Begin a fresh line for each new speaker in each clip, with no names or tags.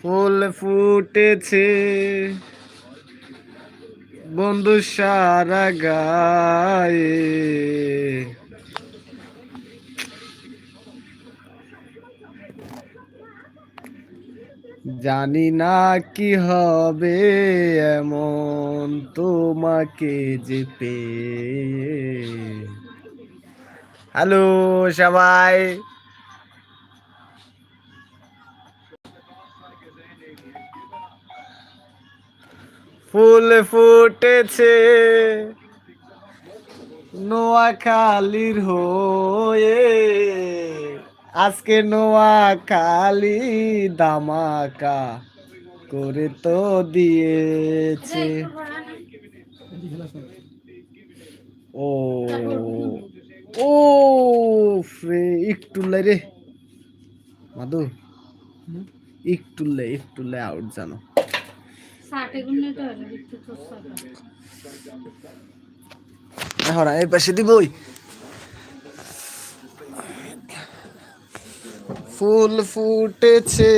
ফুল ফুটেছে। বন্ধু সারা গায়ে। জানি না কি হবে এমন তোমাকে যে পেয়ে। হ্যালো সবাই। ফুল ফুটেছে। নোয়াখালীর হয়ে। আজকে নোয়াখালী দামাকা করে তো দিয়েছে। ও ও ফ্রে একটু লাই রে। মাদু একটু লাই একটু আউট জানো এই পাশে দিবই। ফুল ফুটেছে।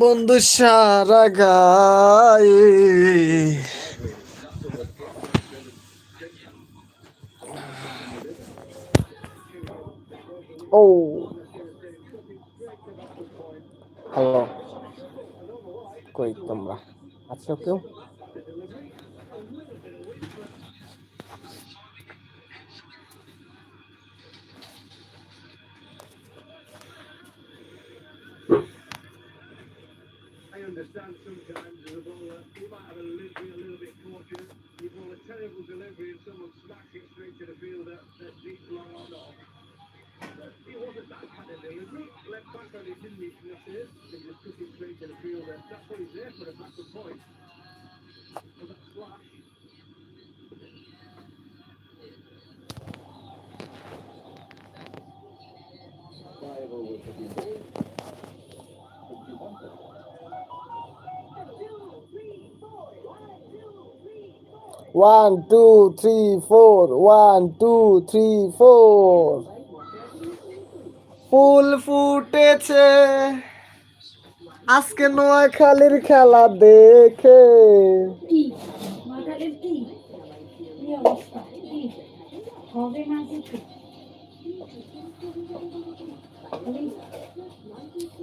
বন্ধু সারা গায়ে। ও হ্যালো কই তোমরা আছো কেউ
I understand sometimes as a bowler, you might have a little, be a little bit cautious. You ball a terrible delivery and someone smacks it straight to the fielder, that's deep long or not. But led back on his in these to the field that's what he's there for, a flash.
One, two, three, four. One, two, three, four. ফুল ফুটেছে। আজকে নোয়াখালীর খেলা দেখে।